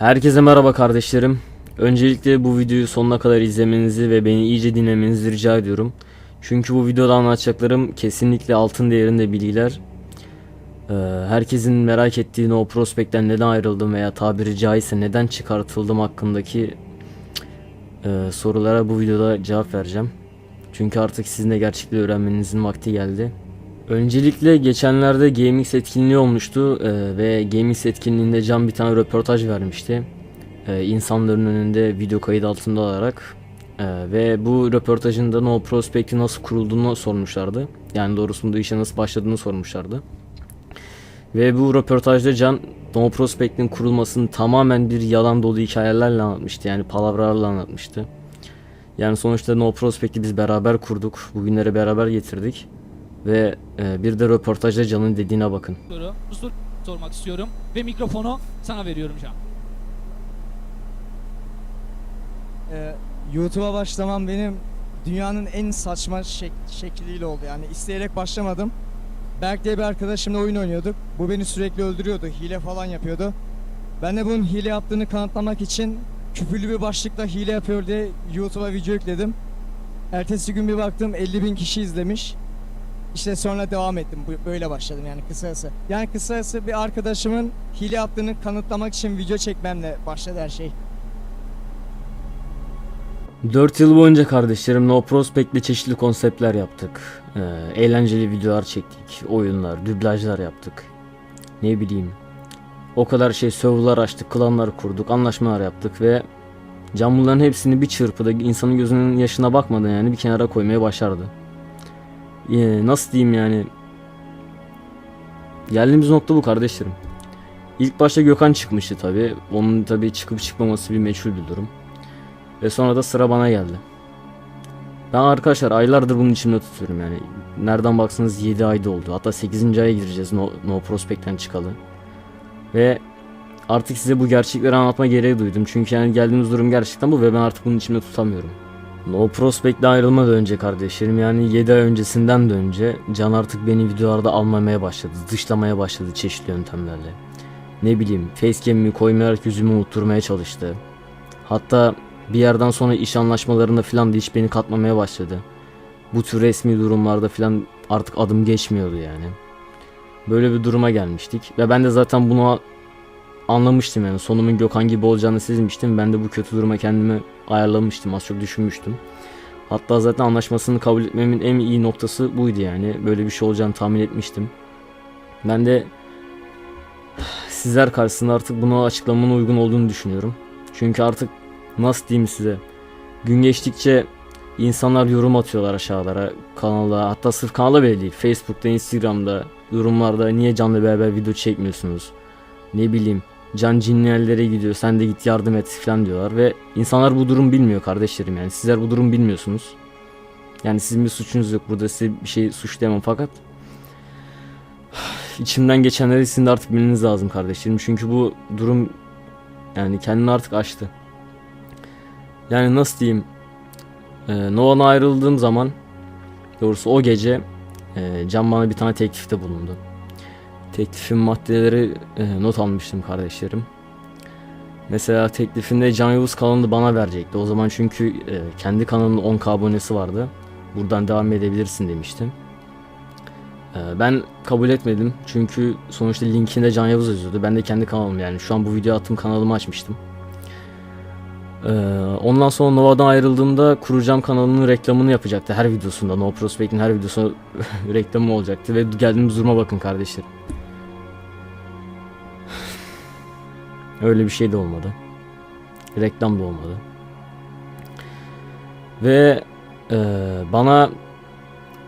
Herkese merhaba kardeşlerim. Öncelikle bu videoyu sonuna kadar izlemenizi ve beni iyice dinlemenizi rica ediyorum. Çünkü bu videoda anlatacaklarım kesinlikle altın değerinde bilgiler. Ee, herkesin merak ettiği No Prospect'ten neden ayrıldım veya tabiri caizse neden çıkartıldım hakkındaki e, sorulara bu videoda cevap vereceğim. Çünkü artık sizin de gerçekleri öğrenmenizin vakti geldi. Öncelikle geçenlerde GameX etkinliği olmuştu e, ve GameX etkinliğinde Can bir tane röportaj vermişti. E, insanların önünde video kayıt altında olarak. E, ve bu röportajında No Prospect'i nasıl kurulduğunu sormuşlardı. Yani doğrusu bu işe nasıl başladığını sormuşlardı. Ve bu röportajda Can No Prospect'in kurulmasını tamamen bir yalan dolu hikayelerle anlatmıştı. Yani palavralarla anlatmıştı. Yani sonuçta No Prospect'i biz beraber kurduk. Bugünlere beraber getirdik. Ve e, bir de röportajda Can'ın dediğine bakın. soru, sormak istiyorum ve mikrofonu sana veriyorum Can. Ee, YouTube'a başlamam benim dünyanın en saçma şek- şekliyle oldu. Yani isteyerek başlamadım. Berk diye bir arkadaşımla oyun oynuyorduk. Bu beni sürekli öldürüyordu. Hile falan yapıyordu. Ben de bunun hile yaptığını kanıtlamak için küfürlü bir başlıkla hile yapıyor diye YouTube'a video yükledim. Ertesi gün bir baktım 50 bin kişi izlemiş. İşte sonra devam ettim. Böyle başladım yani kısası. Yani kısası bir arkadaşımın hile yaptığını kanıtlamak için video çekmemle başladı her şey. 4 yıl boyunca kardeşlerim No Prospect'le çeşitli konseptler yaptık. E, eğlenceli videolar çektik. Oyunlar, dublajlar yaptık. Ne bileyim. O kadar şey serverlar açtık, klanlar kurduk, anlaşmalar yaptık ve Can bunların hepsini bir çırpıda insanın gözünün yaşına bakmadan yani bir kenara koymaya başardı. Ee, nasıl diyeyim yani. Geldiğimiz nokta bu kardeşlerim. İlk başta Gökhan çıkmıştı tabi. Onun tabi çıkıp çıkmaması bir meçhul bir durum. Ve sonra da sıra bana geldi. Ben arkadaşlar aylardır bunun içimde tutuyorum yani. Nereden baksanız 7 ayda oldu. Hatta 8. aya gireceğiz No, no Prospect'ten çıkalı. Ve artık size bu gerçekleri anlatma gereği duydum. Çünkü yani geldiğimiz durum gerçekten bu ve ben artık bunun içimde tutamıyorum. No Prospect'le ayrılmadan önce kardeşlerim yani 7 ay öncesinden de önce Can artık beni videolarda almamaya başladı. Dışlamaya başladı çeşitli yöntemlerle. Ne bileyim facecam'imi koymayarak yüzümü unutturmaya çalıştı. Hatta bir yerden sonra iş anlaşmalarında falan da hiç beni katmamaya başladı. Bu tür resmi durumlarda falan artık adım geçmiyordu yani. Böyle bir duruma gelmiştik ve ben de zaten bunu anlamıştım yani sonumun Gökhan gibi olacağını sezmiştim. Ben de bu kötü duruma kendimi ayarlamıştım, az çok düşünmüştüm. Hatta zaten anlaşmasını kabul etmemin en iyi noktası buydu yani. Böyle bir şey olacağını tahmin etmiştim. Ben de sizler karşısında artık bunu açıklamanın uygun olduğunu düşünüyorum. Çünkü artık nasıl diyeyim size gün geçtikçe insanlar yorum atıyorlar aşağılara kanala hatta sırf kanala bile değil Facebook'ta Instagram'da yorumlarda niye canlı beraber video çekmiyorsunuz ne bileyim can cinliyellere gidiyor sen de git yardım et falan diyorlar ve insanlar bu durum bilmiyor kardeşlerim yani. Sizler bu durum bilmiyorsunuz. Yani sizin bir suçunuz yok burada size bir şey suçlayamam fakat içimden geçenleri sizin de artık bilmeniz lazım kardeşlerim. Çünkü bu durum yani kendini artık aştı. Yani nasıl diyeyim? E, Nova'na ayrıldığım zaman doğrusu o gece e, Can bana bir tane teklifte bulundu. Teklifin maddeleri e, not almıştım kardeşlerim. Mesela teklifinde Can Yavuz kanalını bana verecekti. O zaman çünkü e, kendi kanalının 10k abonesi vardı. Buradan devam edebilirsin demiştim. E, ben kabul etmedim. Çünkü sonuçta linkinde Can Yavuz yazıyordu. Ben de kendi kanalım yani. Şu an bu video attığım kanalımı açmıştım. Ee, ondan sonra Nova'dan ayrıldığımda kuracağım kanalının reklamını yapacaktı her videosunda. No Prospect'in her videosu reklamı olacaktı ve geldiğimiz duruma bakın kardeşlerim. Öyle bir şey de olmadı. Reklam da olmadı. Ve e, bana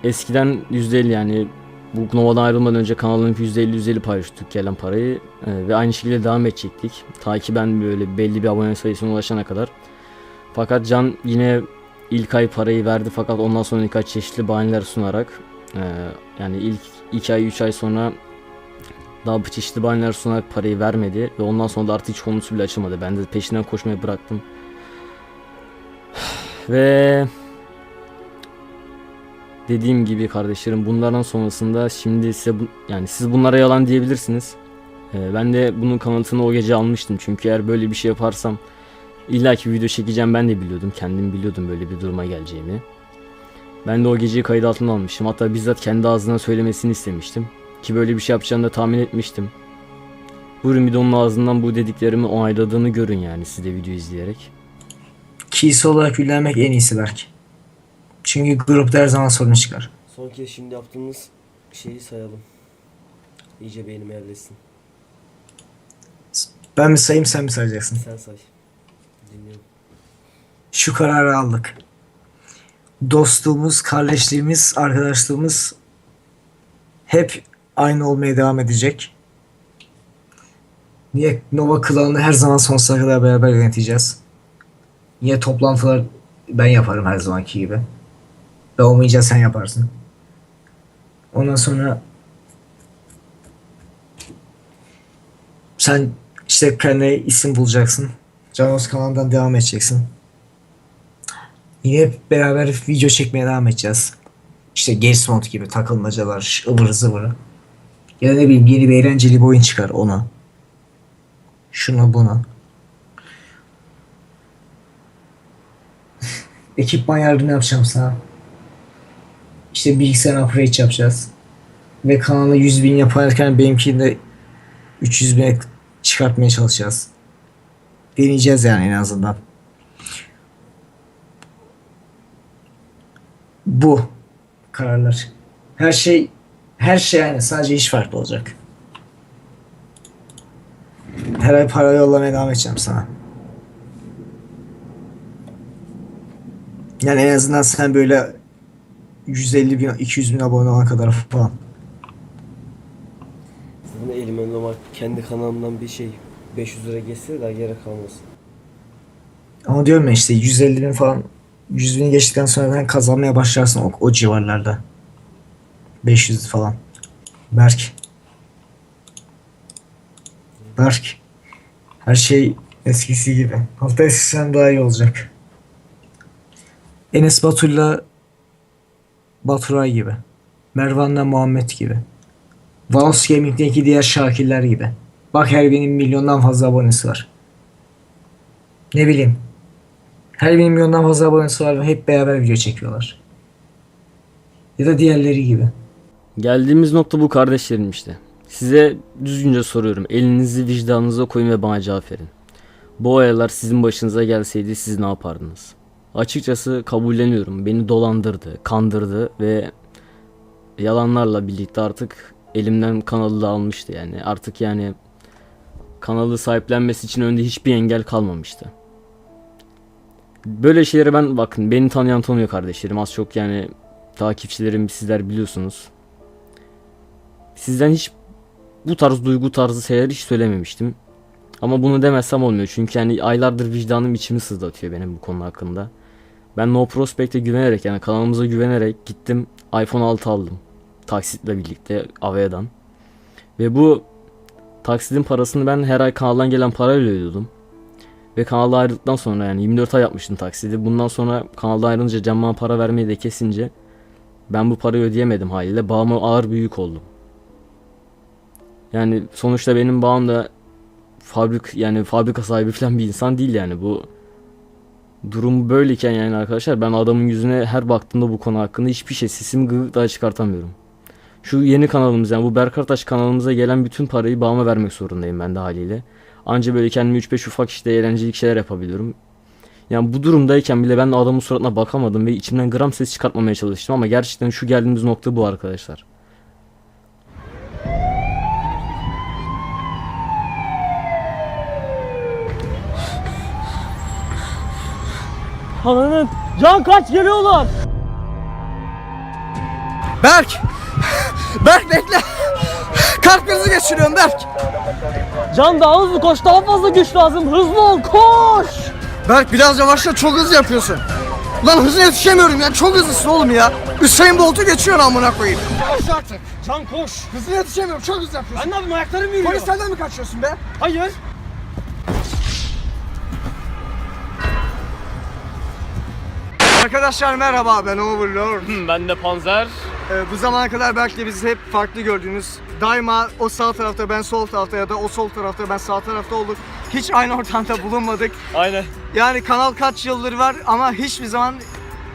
eskiden %50 yani bu Nova'dan ayrılmadan önce kanalın %50 %50 paylaştık gelen parayı Ee, ve aynı şekilde devam edecektik. Ta ki ben böyle belli bir abone sayısına ulaşana kadar. Fakat Can yine ilk ay parayı verdi fakat ondan sonra birkaç çeşitli bahaneler sunarak e, yani ilk 2 ay 3 ay sonra daha çeşitli bahaneler sunarak parayı vermedi ve ondan sonra da artık hiç konusu bile açılmadı. Ben de peşinden koşmayı bıraktım. ve dediğim gibi kardeşlerim bunlardan sonrasında şimdi size bu, yani siz bunlara yalan diyebilirsiniz. Ee, ben de bunun kanıtını o gece almıştım. Çünkü eğer böyle bir şey yaparsam illaki bir video çekeceğim ben de biliyordum. Kendim biliyordum böyle bir duruma geleceğimi. Ben de o geceyi kayıt altına almıştım. Hatta bizzat kendi ağzından söylemesini istemiştim. Ki böyle bir şey yapacağını da tahmin etmiştim. Buyurun bir de onun ağzından bu dediklerimi onayladığını görün yani siz de video izleyerek. Kişi olarak yüklenmek en iyisi Berk. Çünkü grupta her zaman sorun çıkar. Son kez şimdi yaptığımız şeyi sayalım. İyice beynime yerleşsin. Ben mi sayayım sen mi sayacaksın? Sen say. Dinliyorum. Şu kararı aldık. Dostluğumuz, kardeşliğimiz, arkadaşlığımız hep aynı olmaya devam edecek. Niye Nova klanını her zaman sonsuza kadar beraber yöneteceğiz? Niye toplantılar ben yaparım her zamanki gibi. Ve olmayınca sen yaparsın. Ondan sonra sen işte kendine isim bulacaksın. Canos kanalından devam edeceksin. Yine beraber video çekmeye devam edeceğiz. İşte Games Mode gibi takılmacalar, ıvır zıvırı. Ya da ne bileyim yeni bir eğlenceli bir oyun çıkar ona. Şunu bunu. Ekipman yardımı yapacağım sana. İşte bilgisayar upgrade yapacağız. Ve kanalı 100 bin yaparken benimkini de 300 bine çıkartmaya çalışacağız. Deneyeceğiz yani en azından. Bu kararlar. Her şey her şey aynı. Sadece iş farklı olacak. Her ay para yollamaya devam edeceğim sana. Yani en azından sen böyle 150 bin, 200 bin abone olana kadar falan. Bunu elime normal kendi kanalımdan bir şey 500 lira geçse daha gerek kalmasın. Ama diyorum ya işte 150 bin falan 100 bini geçtikten sonra ben kazanmaya başlarsın o, o civarlarda. 500 falan. Berk. Berk. Her şey eskisi gibi. Hatta eskisinden daha iyi olacak. Enes Batur'la Baturay gibi. Mervan'la Muhammed gibi. Vanos Gaming'deki diğer şakirler gibi. Bak her benim milyondan fazla abonesi var. Ne bileyim. Her benim milyondan fazla abonesi var ve hep beraber video çekiyorlar. Ya da diğerleri gibi. Geldiğimiz nokta bu kardeşlerim işte. Size düzgünce soruyorum. Elinizi vicdanınıza koyun ve bana cevap verin. Bu olaylar sizin başınıza gelseydi siz ne yapardınız? Açıkçası kabulleniyorum. Beni dolandırdı, kandırdı ve yalanlarla birlikte artık elimden kanalı da almıştı yani. Artık yani kanalı sahiplenmesi için önde hiçbir engel kalmamıştı. Böyle şeylere ben bakın beni tanıyan tanıyor kardeşlerim. Az çok yani takipçilerim sizler biliyorsunuz. Sizden hiç bu tarz duygu tarzı şeyler hiç söylememiştim. Ama bunu demezsem olmuyor çünkü yani aylardır vicdanım içimi sızlatıyor benim bu konu hakkında. Ben No Prospect'e güvenerek yani kanalımıza güvenerek gittim iPhone 6 aldım. Taksitle birlikte Avea'dan. Ve bu taksitin parasını ben her ay kanaldan gelen parayla ödüyordum. Ve kanalda ayrıldıktan sonra yani 24 ay yapmıştım taksidi. Bundan sonra kanalda ayrılınca Can para vermeyi de kesince ben bu parayı ödeyemedim haliyle. Bağıma ağır bir yük oldum. Yani sonuçta benim bağım da fabrik yani fabrika sahibi falan bir insan değil yani bu durum böyleyken yani arkadaşlar ben adamın yüzüne her baktığımda bu konu hakkında hiçbir şey sesimi gıgık daha çıkartamıyorum. Şu yeni kanalımız yani bu Berkartaş kanalımıza gelen bütün parayı bağıma vermek zorundayım ben de haliyle. Anca böyle kendime 3-5 ufak işte eğlenceli şeyler yapabiliyorum. Yani bu durumdayken bile ben adamın suratına bakamadım ve içimden gram ses çıkartmamaya çalıştım ama gerçekten şu geldiğimiz nokta bu arkadaşlar. Ananın can kaç geliyorlar. Berk! Berk bekle! Kalp krizi geçiriyorum Berk! Can daha hızlı koş daha fazla güç lazım. Hızlı ol koş. Berk biraz yavaşla çok hızlı yapıyorsun. Lan hızlı yetişemiyorum ya çok hızlısın oğlum ya. Hüseyin Bolt'u geçiyorsun amına koyayım. Yavaş artık. Can koş. Hızlı yetişemiyorum çok hızlı yapıyorsun. Ben ne yapayım ayaklarım yürüyor. Polislerden mi kaçıyorsun be? Hayır. Arkadaşlar merhaba ben Overlord. Ben de Panzer. Ee, bu zamana kadar belki de bizi hep farklı gördünüz. Daima o sağ tarafta ben sol tarafta ya da o sol tarafta ben sağ tarafta olduk. Hiç aynı ortamda bulunmadık. Aynen. Yani kanal kaç yıldır var ama hiçbir zaman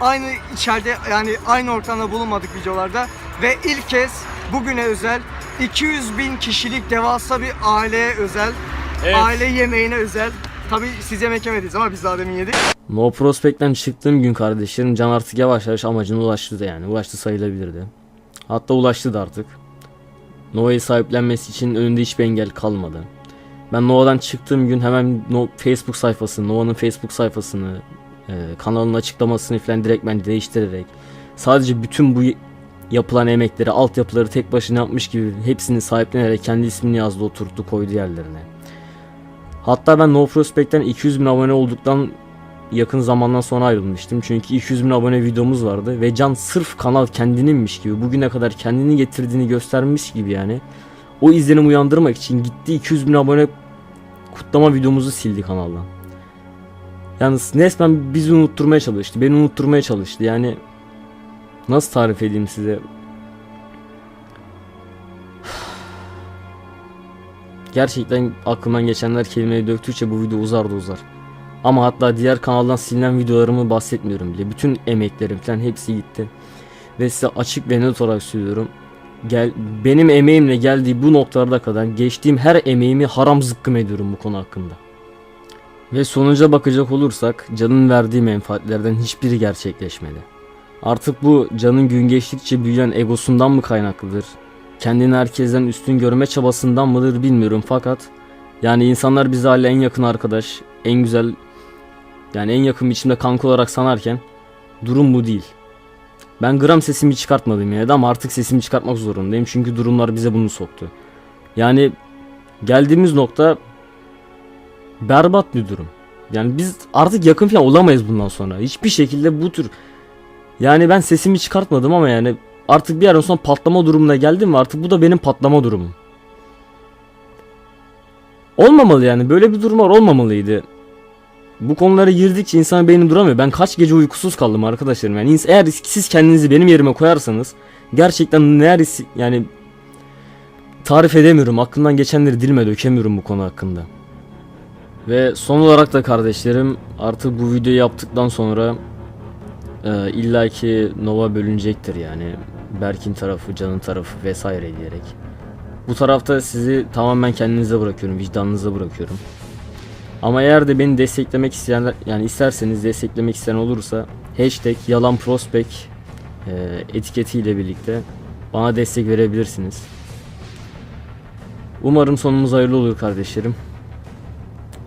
aynı içeride yani aynı ortamda bulunmadık videolarda. Ve ilk kez bugüne özel 200 bin kişilik devasa bir aileye özel, Evet. aile yemeğine özel. Tabii siz yemek ama biz daha demin yedik. No Prospect'ten çıktığım gün kardeşlerim Can artık yavaş yavaş amacına ulaştı da yani. Ulaştı sayılabilirdi. Hatta ulaştı da artık. Nova'yı sahiplenmesi için önünde hiçbir engel kalmadı. Ben Nova'dan çıktığım gün hemen no Facebook sayfasını, Nova'nın Facebook sayfasını, e, kanalın açıklamasını falan direkt ben değiştirerek sadece bütün bu yapılan emekleri, altyapıları tek başına yapmış gibi hepsini sahiplenerek kendi ismini yazdı, oturttu, koydu yerlerine. Hatta ben No Prospect'ten 200 bin abone olduktan yakın zamandan sonra ayrılmıştım. Çünkü 200 bin abone videomuz vardı ve Can sırf kanal kendininmiş gibi bugüne kadar kendini getirdiğini göstermiş gibi yani. O izlenim uyandırmak için gitti 200 bin abone kutlama videomuzu sildi kanaldan. Yalnız resmen bizi unutturmaya çalıştı. Beni unutturmaya çalıştı. Yani nasıl tarif edeyim size? Gerçekten aklımdan geçenler kelimeyi döktükçe bu video uzar da uzar. Ama hatta diğer kanaldan silinen videolarımı bahsetmiyorum bile. Bütün emeklerim falan hepsi gitti. Ve size açık ve net olarak söylüyorum. Gel, benim emeğimle geldiği bu noktalarda kadar geçtiğim her emeğimi haram zıkkım ediyorum bu konu hakkında. Ve sonuca bakacak olursak canın verdiği menfaatlerden hiçbiri gerçekleşmedi. Artık bu canın gün geçtikçe büyüyen egosundan mı kaynaklıdır? Kendini herkesten üstün görme çabasından mıdır bilmiyorum fakat yani insanlar bizi hala en yakın arkadaş, en güzel yani en yakın biçimde kanka olarak sanarken durum bu değil. Ben gram sesimi çıkartmadım yine de ama artık sesimi çıkartmak zorundayım çünkü durumlar bize bunu soktu. Yani geldiğimiz nokta berbat bir durum. Yani biz artık yakın falan olamayız bundan sonra. Hiçbir şekilde bu tür yani ben sesimi çıkartmadım ama yani artık bir yerden sonra patlama durumuna geldim ve artık bu da benim patlama durumum. Olmamalı yani böyle bir durumlar olmamalıydı. Bu konulara girdikçe insan beyni duramıyor. Ben kaç gece uykusuz kaldım arkadaşlarım. Yani eğer siz kendinizi benim yerime koyarsanız gerçekten neler yani tarif edemiyorum. Aklımdan geçenleri dilime dökemiyorum bu konu hakkında. Ve son olarak da kardeşlerim artık bu videoyu yaptıktan sonra e, illaki Nova bölünecektir yani. Berk'in tarafı, Can'ın tarafı vesaire diyerek. Bu tarafta sizi tamamen kendinize bırakıyorum, vicdanınıza bırakıyorum. Ama eğer de beni desteklemek isteyenler yani isterseniz desteklemek isteyen olursa hashtag yalan prospect e, etiketiyle birlikte bana destek verebilirsiniz. Umarım sonumuz hayırlı olur kardeşlerim.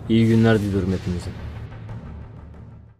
İyi günler diliyorum hepinize.